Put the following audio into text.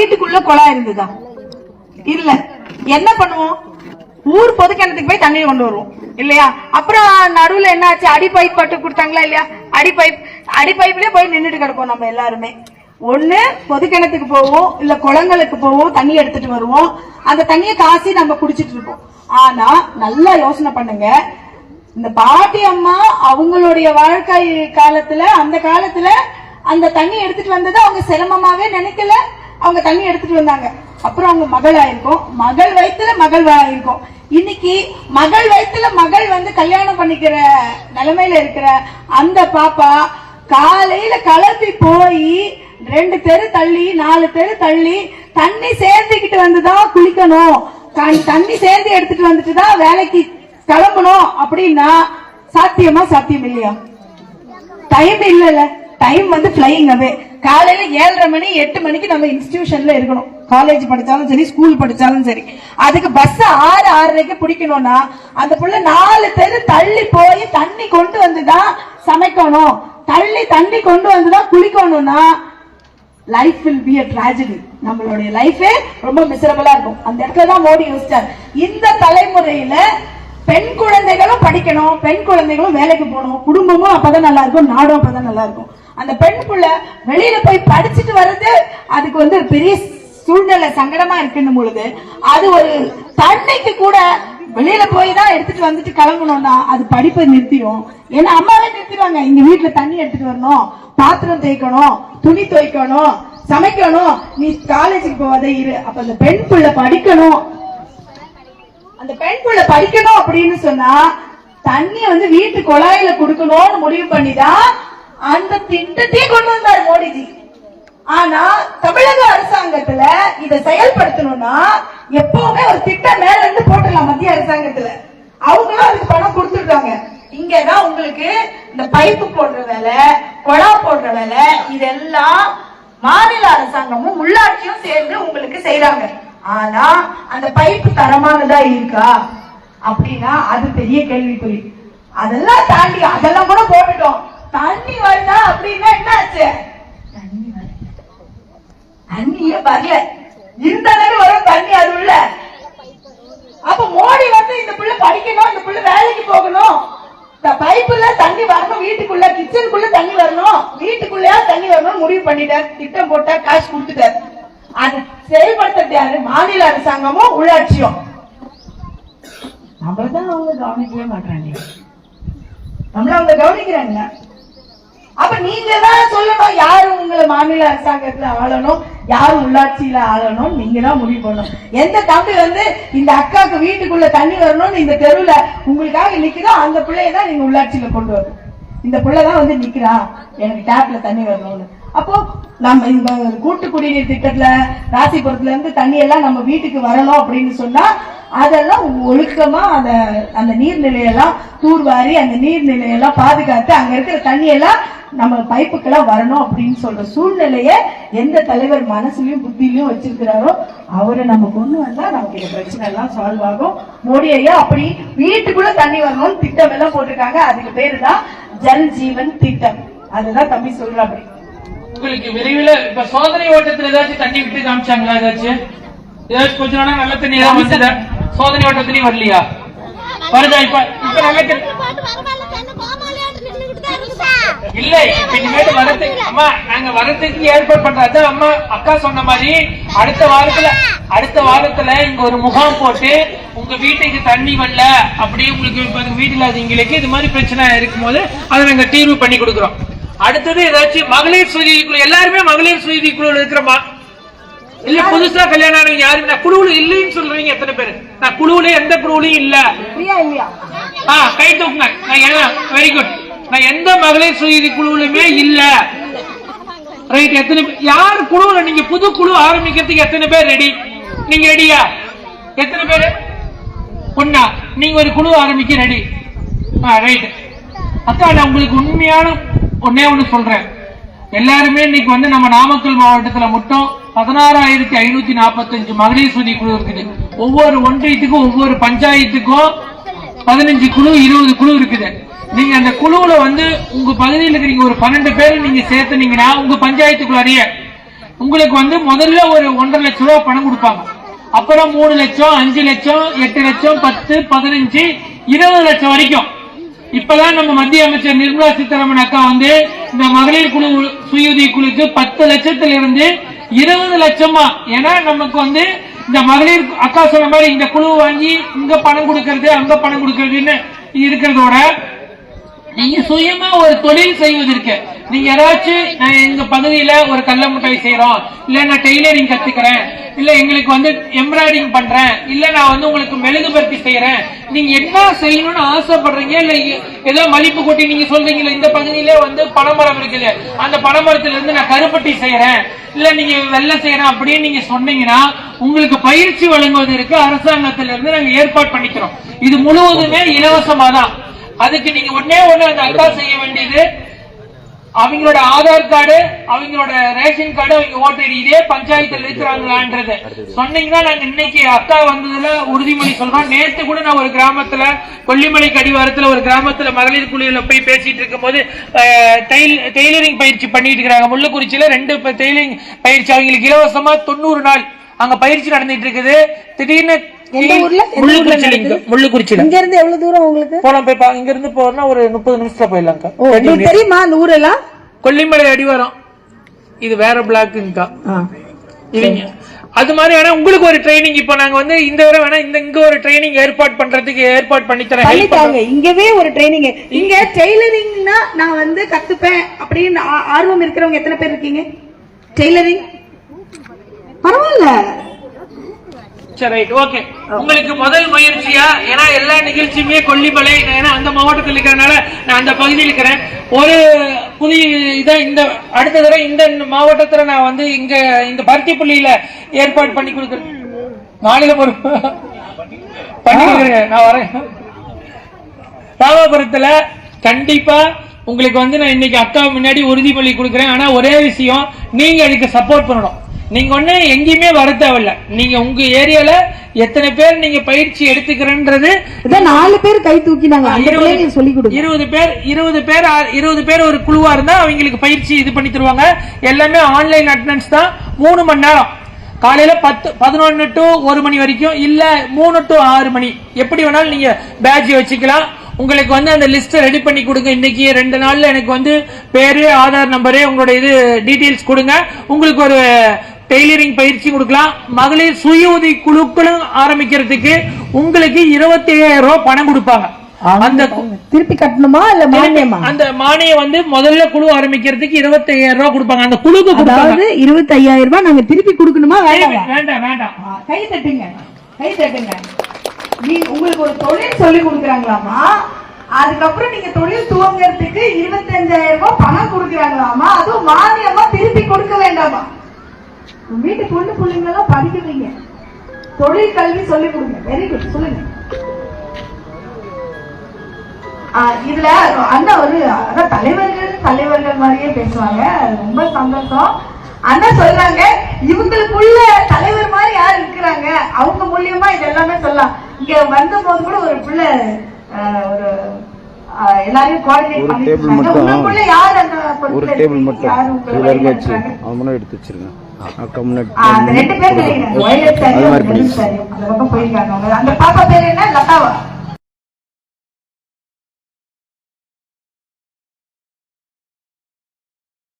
வீட்டுக்குள்ள குழா இருந்ததா? இல்ல. என்ன பண்ணுவோம்? ஊர் பொது கிணத்துக்கு போய் தண்ணி கொண்டு வருவோம். இல்லையா? அப்புறம் நடுவுல என்ன ஆச்சு அடி பைப் பட்டு கொடுத்தாங்களா இல்லையா? அடி பைப் அடி பைப்லயே போய் நின்றுட்டு கிடப்போம் நம்ம எல்லாருமே. ஒண்ணு பொது கிணத்துக்கு போவோம் இல்ல குளங்களுக்கு போவோம் தண்ணி எடுத்துட்டு வருவோம். அந்த தண்ணியை காசி நம்ம குடிச்சிட்டு இருப்போம். ஆனா நல்லா யோசனை பண்ணுங்க. இந்த பாட்டி அம்மா அவங்களுடைய வாழ்க்கை காலத்துல அந்த காலத்துல அந்த தண்ணி எடுத்துட்டு வந்ததை அவங்க சிரமமாவே நினைக்கல. அவங்க தண்ணி எடுத்துட்டு வந்தாங்க. அப்புறம் அவங்க மகள் ஆயிருக்கும். மகள் வயிற்றுல மகள் ஆயிருக்கும். இன்னைக்கு மகள் வயிற்றுல மகள் வந்து கல்யாணம் பண்ணிக்கிற நிலைமையில இருக்கிற அந்த பாப்பா காலையில கிளம்பி போய் ரெண்டு தெரு தள்ளி நாலு தெரு தள்ளி தண்ணி சேர்ந்துக்கிட்டு வந்துதான் குளிக்கணும். தண்ணி சேர்ந்து எடுத்துட்டு வந்துட்டு தான் வேலைக்கு கிளம்பணும் அப்படின்னா சாத்தியமா சாத்தியம் இல்லையா? டைம் இல்லைல்ல. டைம் வந்து பிளைங் அவே காலையில ஏழரை மணி எட்டு மணிக்கு நம்ம இன்ஸ்டிடியூஷன்ல இருக்கணும். காலேஜ் படிச்சாலும் சரி ஸ்கூல் படிச்சாலும் சரி. அதுக்கு பஸ் ஆறு ஆறரைக்கு பிடிக்கணும்னா அந்த புள்ள நாலு பேர் தள்ளி போய் தண்ணி கொண்டு வந்துதான் சமைக்கணும். தள்ளி தண்ணி கொண்டு வந்துதான் குளிக்கணும்னா life will be a tragedy. நம்மளுடைய லைஃபே ரொம்ப மிசரபிளா இருக்கும். அந்த இடத்துல தான் மோடி யோசிச்சார். இந்த தலைமுறையில பெண் குழந்தைகளும் படிக்கணும் பெண் குழந்தைகளும் வேலைக்கு போகணும். குடும்பமும் அப்பதான் நல்லா இருக்கும் நாடும் அப்பதான் நல்லா இருக்கும். அந்த பெண் புள்ள வெளியில போய் படிச்சுட்டு வர்றது அதுக்கு வந்து பெரிய சூழ்நிலை சங்கடமா இருக்குன்னு பொழுது அது ஒரு தண்ணிக்கு கூட வெளியில போய் தான் எடுத்துட்டு வந்துட்டு கிளம்பணும்னா அது படிப்பை நிறுத்திடும் ஏன்னா அம்மாவே நிறுத்திடுவாங்க. இங்க வீட்டுல தண்ணி எடுத்துட்டு வரணும் பாத்திரம் தேய்க்கணும் துணி துவைக்கணும் சமைக்கணும். நீ காலேஜுக்கு போவாத இரு. அப்ப அந்த பெண் புள்ள படிக்கணும். அந்த பெண் புள்ள படிக்கணும் அப்படின்னு சொன்னா தண்ணிய வந்து வீட்டு குழாயில கொடுக்கணும்னு முடிவு பண்ணிதான் அந்த திட்டத்தையே கொண்டு வந்தார் மோடிஜி. ஆனா தமிழக அரசாங்கத்துல இத செயல்படுத்தணும்னா எப்பவுமே ஒரு திட்டம் மேல இருந்து போட்டுடலாம் மத்திய அரசாங்கத்துல. அவங்களும் அதுக்கு பணம் கொடுத்துருக்காங்க இங்கதான் உங்களுக்கு இந்த பைப்பு போடுற வேலை குழா போடுற வேலை இதெல்லாம் மாநில அரசாங்கமும் உள்ளாட்சியும் சேர்ந்து உங்களுக்கு செய்யறாங்க ஆனா அந்த பைப்பு தரமானதா இருக்கா? அப்படின்னா அது பெரிய கேள்விக்குறி. அதெல்லாம் தாண்டி அதெல்லாம் கூட போட்டுட்டோம். தண்ணி வருதா அப்படின்னா என்ன ஆச்சு தண்ணி வரல தண்ணியே வரல. இந்த அளவு வரும் தண்ணி அது உள்ள. அப்ப மோடி வந்து இந்த புள்ள படிக்கணும் இந்த புள்ள வேலைக்கு போகணும். இந்த பைப்புல தண்ணி வரணும் வீட்டுக்குள்ள கிச்சனுக்குள்ள தண்ணி வரணும். வீட்டுக்குள்ளயா தண்ணி வரணும் முடிவு பண்ணிட்டார். திட்டம் போட்டா காசு கொடுத்துட்டார். அது செயல்படுத்துறது யாரு மாநில அரசாங்கமும் உள்ளாட்சியும். நம்மளதான் அவங்க கவனிக்கவே மாட்டாங்க நம்மள அவங்க கவனிக்கிறாங்க. அப்ப நீங்க தான் சொல்லணும் யாரு உங்களை மாநில அரசாங்கத்துல ஆளணும் யாரு உள்ளாட்சியில ஆளணும் நீங்க தான் முடிவு பண்ணணும். எந்த தம்பி வந்து இந்த அக்காக்கு வீட்டுக்குள்ள தண்ணி வரணும்னு இந்த தெருவுல உங்களுக்காக நிக்குதோ அந்த பிள்ளைய தான் நீங்க உள்ளாட்சியில கொண்டு வரணும். இந்த பிள்ளைதான் வந்து நிக்கிறா எனக்கு டேப்ல தண்ணி வரணும்னு. அப்போ நம்ம இந்த கூட்டு குடிநீர் திட்டத்துல ராசிபுரத்துல இருந்து தண்ணி எல்லாம் நம்ம வீட்டுக்கு வரணும் அப்படின்னு சொன்னா அதெல்லாம் ஒழுக்கமா அந்த அந்த நீர்நிலையெல்லாம் தூர்வாரி அந்த நீர்நிலையெல்லாம் பாதுகாத்து அங்க இருக்கிற தண்ணியெல்லாம் நம்ம பைப்புக்கெல்லாம் வரணும் அப்படின்னு சொல்ற சூழ்நிலைய எந்த தலைவர் மனசுலயும் புத்திலையும் வச்சிருக்கிறாரோ அவரை நம்ம கொண்டு வந்தா நமக்கு இந்த பிரச்சனை எல்லாம் சால்வ் ஆகும். மோடி ஐயா அப்படி வீட்டுக்குள்ள தண்ணி வரணும்னு திட்டம் எல்லாம் போட்டிருக்காங்க. அதுக்கு பேரு தான் ஜல் ஜீவன் திட்டம். அதுதான் தம்பி சொல்ற அப்படி உங்களுக்கு விரைவில் இப்ப சோதனை ஓட்டத்துல ஏதாச்சும் தண்ணி விட்டு காமிச்சாங்களா ஏதாச்சும்? ஏதாச்சும் கொஞ்ச நாளா நல்ல தண்ணி ஏதாவது வந்ததா? சோதனை ஓட்டத்துலயும் வரலையா? வருதா இப்ப இப்ப நல்ல தண்ணி போட்டு வரவால தண்ணி கோமாளியாட்டு நின்னுகிட்டு தான் இருக்கு இல்ல இனிமேட்டு வரதுக்கு அம்மா நாங்க வரதுக்கு ஏற்பாடு பண்றோம். அதான் அம்மா அக்கா சொன்ன மாதிரி அடுத்த வாரத்துல அடுத்த வாரத்துல இங்க ஒரு முகாம் போட்டு உங்க வீட்டுக்கு தண்ணி வரல அப்படியே உங்களுக்கு வீட்டுல இல்லாதவங்களுக்கு இது மாதிரி பிரச்சனை இருக்கும்போது அதை நாங்க தீர்வு பண்ணி கொடுக்குறோம். அடுத்தது ஏதாச்சும் மகளிர் சுய குழு எல்லாருமே மகளிர் சுய இருக்கிறோமா இல்ல புதுசா கல்யாணம் ஆனவங்க யாருமே நான் குழுவுல இல்லைன்னு சொல்றீங்க எத்தனை பேரு? நான் குழுவுல எந்த குழுவுலயும் இல்ல. கை தூக்குங்க. வெரி குட் நான் எந்த மகளிர் சுயதி குழுவிலுமே இல்ல. ரைட் எத்தனை பேர் யார் குழுவில் நீங்க புது குழு ஆரம்பிக்கிறதுக்கு எத்தனை பேர் ரெடி நீங்க ரெடியா எத்தனை பேர்? ஒண்ணா நீங்க ஒரு குழு ஆரம்பிக்க ரெடி ஆ ரைட் அக்கா நான் உங்களுக்கு உண்மையான ஒன்னே ஒண்ணு சொல்றேன். எல்லாருமே இன்னைக்கு வந்து நம்ம நாமக்கல் மாவட்டத்துல மட்டும் பதினாறாயிரத்தி ஐநூத்தி நாற்பத்தஞ்சு மகளிர் சுதி குழு இருக்குது. ஒவ்வொரு ஒன்றியத்துக்கும் ஒவ்வொரு பஞ்சாயத்துக்கும் பதினஞ்சு குழு இருபது குழு இருக்குது. நீங்க அந்த குழுவுல வந்து உங்க பகுதியில் இருக்கிறீங்க ஒரு பன்னெண்டு பேர் நீங்க சேர்த்துனீங்கன்னா உங்க பஞ்சாயத்துக்குள்ளாரியே உங்களுக்கு வந்து முதல்ல ஒரு ஒன்றரை லட்சம் ரூபாய் பணம் கொடுப்பாங்க. அப்புறம் மூணு லட்சம் அஞ்சு லட்சம் எட்டு லட்சம் பத்து பதினஞ்சு இருபது லட்சம் வரைக்கும். இப்பதான் நம்ம மத்திய அமைச்சர் நிர்மலா சீதாராமன் அக்கா வந்து இந்த மகளிர் குழு சுயுதவி குழுக்கு பத்து லட்சத்துல இருந்து இருபது லட்சமா? ஏன்னா நமக்கு வந்து இந்த மகளிர் அக்கா சொன்ன மாதிரி இந்த குழு வாங்கி இங்க பணம் கொடுக்கறது அங்க பணம் கொடுக்கறதுன்னு இருக்கிறதோட நீங்க சுயமா ஒரு தொழில் செய்வதற்கு. நீங்க யாராச்சும் நான் எங்க பகுதியில ஒரு கடல மிட்டாய் செய்யறோம் இல்ல நான் டெய்லரிங் கத்துக்கிறேன் இல்ல எங்களுக்கு வந்து எம்ப்ராய்டிங் பண்றேன் இல்ல நான் வந்து உங்களுக்கு மெழுகு பருத்தி செய்யறேன் நீங்க என்ன செய்யணும்னு ஆசைப்படுறீங்க? இல்ல ஏதோ மலிப்பு கொட்டி நீங்க சொல்றீங்கல்ல இந்த பகுதியில வந்து பனைமரம் இருக்குது. அந்த பனைமரத்துல இருந்து நான் கருப்பட்டி செய்யறேன் இல்ல நீங்க வெள்ளை செய்யறேன் அப்படின்னு நீங்க சொன்னீங்கன்னா உங்களுக்கு பயிற்சி வழங்குவதற்கு அரசாங்கத்திலிருந்து நாங்க ஏற்பாடு பண்ணிக்கிறோம். இது முழுவதுமே இலவசமா தான் அதுக்கு நீங்க ஒண்ணே ஒண்ணு அந்த அக்கா செய்ய வேண்டியது. அவங்களோட ஆதார் கார்டு அவங்களோட ரேஷன் கார்டு அவங்க ஓட்டர் இதே பஞ்சாயத்துல இருக்கிறாங்களான்றது. சொன்னீங்கன்னா நாங்க இன்னைக்கு அக்கா வந்ததுல உறுதிமொழி சொல்றோம். நேத்து கூட நான் ஒரு கிராமத்துல கொல்லிமலை கடிவாரத்துல ஒரு கிராமத்துல மகளிர் குழுல போய் பேசிட்டு இருக்கும்போது அஹ், டெய்ல்- டெய்லரிங் பயிற்சி பண்ணிட்டு இருக்காங்க. முள்ளுக்குறிச்சியில ரெண்டு டெய்லரிங் பயிற்சி. அவங்களுக்கு இலவசமா தொண்ணூறு நாள் அங்க பயிற்சி நடந்துட்டு இருக்குது. திடீர்னு எந்த ஊர்ல? எந்த ஊர்ல முள்ளுக்குறிச்சியில நடக்குது? முள்ளுக்குறிச்சியில இங்க இருந்து எவ்வளவு தூரம் உங்களுக்கு? போலாம் போய் இங்க இருந்து போறோம்னா ஒரு முப்பது நிமிஷத்துல போயிடலாம்க்கா. உங்களுக்கு தெரியுமா அந்த ஊரெல்லாம்? கொல்லிமலை அடிவாரம். இது வேற பிளாக்குங்கக்கா அது மாதிரி வேணா உங்களுக்கு ஒரு ட்ரைனிங் இப்போ நாங்க வந்து இந்த தடவை வேணா இந்த இங்க ஒரு ட்ரைனிங் ஏற்பாடு பண்றதுக்கு ஏற்பாடு பண்ணி தரேன். இங்கவே ஒரு ட்ரைனிங் இங்க டெய்லரிங்னா நான் வந்து கத்துப்பேன் அப்படின்னு ஆர்வம் இருக்கிறவங்க எத்தனை பேர் இருக்கீங்க? டெய்லரிங் பரவாயில்ல. சரி ரைட் ஓகே உங்களுக்கு முதல் முயற்சியா? ஏன்னா எல்லா நிகழ்ச்சியுமே கொல்லிமலை ஏன்னா அந்த மாவட்டத்தில் இருக்கிறனால நான் அந்த பகுதியில் இருக்கிறேன். ஒரு புதிய இதா இந்த அடுத்த தடவை இந்த மாவட்டத்துல நான் வந்து இங்க இந்த பருத்திப்பள்ளியில ஏற்பாடு பண்ணி கொடுக்குறேன். மாநில பொறுப்பு பண்ணி கொடுக்குறேன். நான் வரேன். ராமபுரத்துல கண்டிப்பா உங்களுக்கு வந்து நான் இன்னைக்கு அக்கா முன்னாடி உறுதிமொழி கொடுக்குறேன். ஆனா ஒரே விஷயம் நீங்க அதுக்கு சப்போர்ட் பண்ணணும். நீங்க ஒண்ணு எங்கேயுமே வர தேவையில்ல. நீங்க உங்க ஏரியால எத்தனை பேர் நீங்க பயிற்சி எடுத்துக்கிறன்றது நாலு பேர் கை தூக்கினாங்க. சொல்லி கொடுங்க. இருபது பேர் இருபது பேர் இருபது பேர் ஒரு குழுவா இருந்தா அவங்களுக்கு பயிற்சி இது பண்ணி தருவாங்க. எல்லாமே ஆன்லைன் அட்டண்டன்ஸ் தான். மூணு மணி நேரம். காலையில பத்து பதினொன்னு டு ஒரு மணி வரைக்கும் இல்ல மூணு டு ஆறு மணி. எப்படி வேணாலும் நீங்க பேட்ச் வச்சுக்கலாம். உங்களுக்கு வந்து அந்த லிஸ்ட் ரெடி பண்ணி கொடுங்க. இன்னைக்கு ரெண்டு நாள்ல எனக்கு வந்து பேரு ஆதார் நம்பரு உங்களோட இது டீடைல்ஸ் கொடுங்க. உங்களுக்கு ஒரு டெய்லரிங் பயிற்சி கொடுக்கலாம். மகளிர் சுய உதவி குழுக்களும் ஆரம்பிக்கிறதுக்கு உங்களுக்கு இருபத்தி ஐயாயிரம் ரூபாய் பணம் கொடுப்பாங்க. அந்த திருப்பி கட்டணுமா இல்ல மானியமா? அந்த மானியம் வந்து முதல்ல குழு ஆரம்பிக்கிறதுக்கு இருபத்தி ஐயாயிரம் ரூபாய் கொடுப்பாங்க. அந்த குழுக்கு அதாவது இருபத்தி ஐயாயிரம் ரூபாய் நாங்க திருப்பி கொடுக்கணுமா வேண்டாமா வேண்டாம்? வேண்டாம் கை தட்டுங்க. கை தட்டுங்க. நீ உங்களுக்கு ஒரு தொழில் சொல்லி கொடுக்குறாங்களாமா? அதுக்கப்புறம் நீங்க தொழில் துவங்கறதுக்கு இருபத்தஞ்சாயிரம் ரூபாய் பணம் கொடுக்குறாங்களாமா? அதுவும் மானியமா திருப்பி கொடுக்க வேண்டாமா? வீட்டு பொண்ணு பிள்ளைங்க எல்லாம் படிக்கிறீங்க. தொழில் கல்வி சொல்லி கொடுங்க. வெரி குட் சொல்லுங்க. இதுல அண்ணா ஒரு அதான் தலைவர்கள் தலைவர்கள் மாதிரியே பேசுவாங்க. ரொம்ப சந்தோஷம். அண்ணா சொல்றாங்க இவங்களுக்குள்ள தலைவர் மாதிரி யார் இருக்கிறாங்க? அவங்க மூலியமா இது எல்லாமே சொல்லலாம். இங்க வந்த போது கூட ஒரு பிள்ளை ஒரு எல்லாரையும் கோஆர்டினேட் பண்ணிட்டு யார் அந்த ஒரு டேபிள்? மட்டும் எடுத்து வச்சிருங்க. சாரி, அது மாதிரி பண்ணி. அந்த பாப்பா பேர் என்ன? லதாவா?